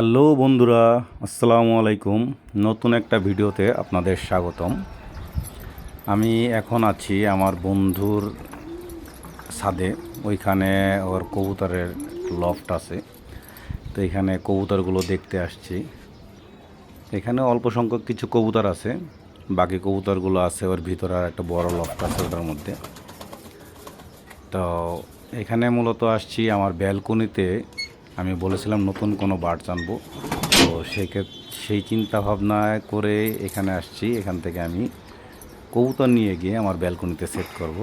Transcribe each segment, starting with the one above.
Hello বন্ধুরা, আসসালামু আলাইকুম। নতুন একটা ভিডিওতে আপনাদের স্বাগতম। আমি এখন আছি আমার বন্ধুর ছাদে, ওইখানে ওর কবুতরের লফট আছে। তো এখানে কবুতরগুলো দেখতে আসছি। এখানে অল্প সংখ্যক কিছু কবুতর আছে, বাকি কবুতরগুলো আছে ওর ভিতরে আর একটা বড় লফট আছে ওটার মধ্যে। তো এখানে মূলত আসছি আমার ব্যালকনিতে আমি বলেছিলাম নতুন কোনো বার্ড আনব। তো সেই সেই চিন্তা ভাবনা করে এখানে আসছি। এখান থেকে আমি কবুতর নিয়ে গিয়ে আমার ব্যালকনিতে সেট করব।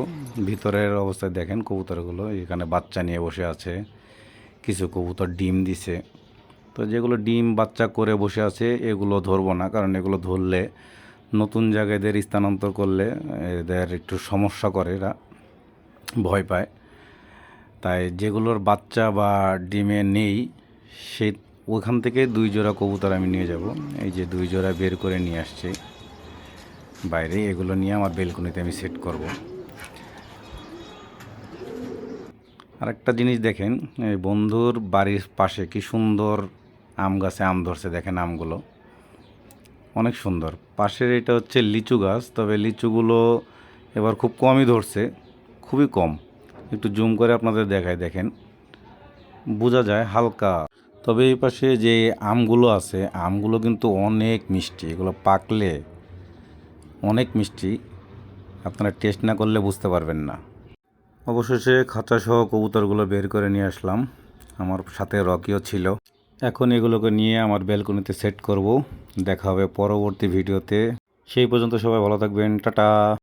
ভিতরের অবস্থায় দেখেন কবুতরগুলো, এখানে বাচ্চা নিয়ে বসে আছে। কিছু কবুতর ডিম দিছে। তো যেগুলো ডিম বাচ্চা করে বসে আছে, এগুলো ধরবো না, কারণ এগুলো ধরলে নতুন জায়গায় এদের স্থানান্তর করলে এদের একটু সমস্যা করে, এরা ভয় পায়। তাই যেগুলোর বাচ্চা বা ডিমে নেই, সে ওখান থেকে দুই জোড়া কবুতর আমি নিয়ে যাব। এই যে দুই জোড়া বের করে নিয়ে আসছি বাইরে, এগুলো নিয়ে আমার বেলকনিতে আমি সেট করব। আর একটা জিনিস দেখেন, এই বন্ধুর বাড়ির পাশে কি সুন্দর আম গাছে আম ধরছে, দেখেন আমগুলো। অনেক সুন্দর। পাশের এটা হচ্ছে লিচু গাছ, তবে লিচুগুলো এবার খুব কমই ধরছে, খুবই কম। একটু জুম করে আপনাদের দেখায় দেখেন। বোঝা যায় হালকা। তবে এই পাশে যে আমগুলো আছে, আমগুলো কিন্তু অনেক মিষ্টি। এগুলো পাকলে অনেক মিষ্টি। আপনারা টেস্ট না করলে বুঝতে পারবেন না। অবশেষে খাঁচা সহ কবুতরগুলো বের করে নিয়ে আসলাম। আমার সাথে রকিও ছিল। এখন এগুলোকে নিয়ে আমার ব্যালকনিতে সেট করব। দেখা হবে পরবর্তী ভিডিওতে। সেই পর্যন্ত সবাই ভালো থাকবেন। টাটা।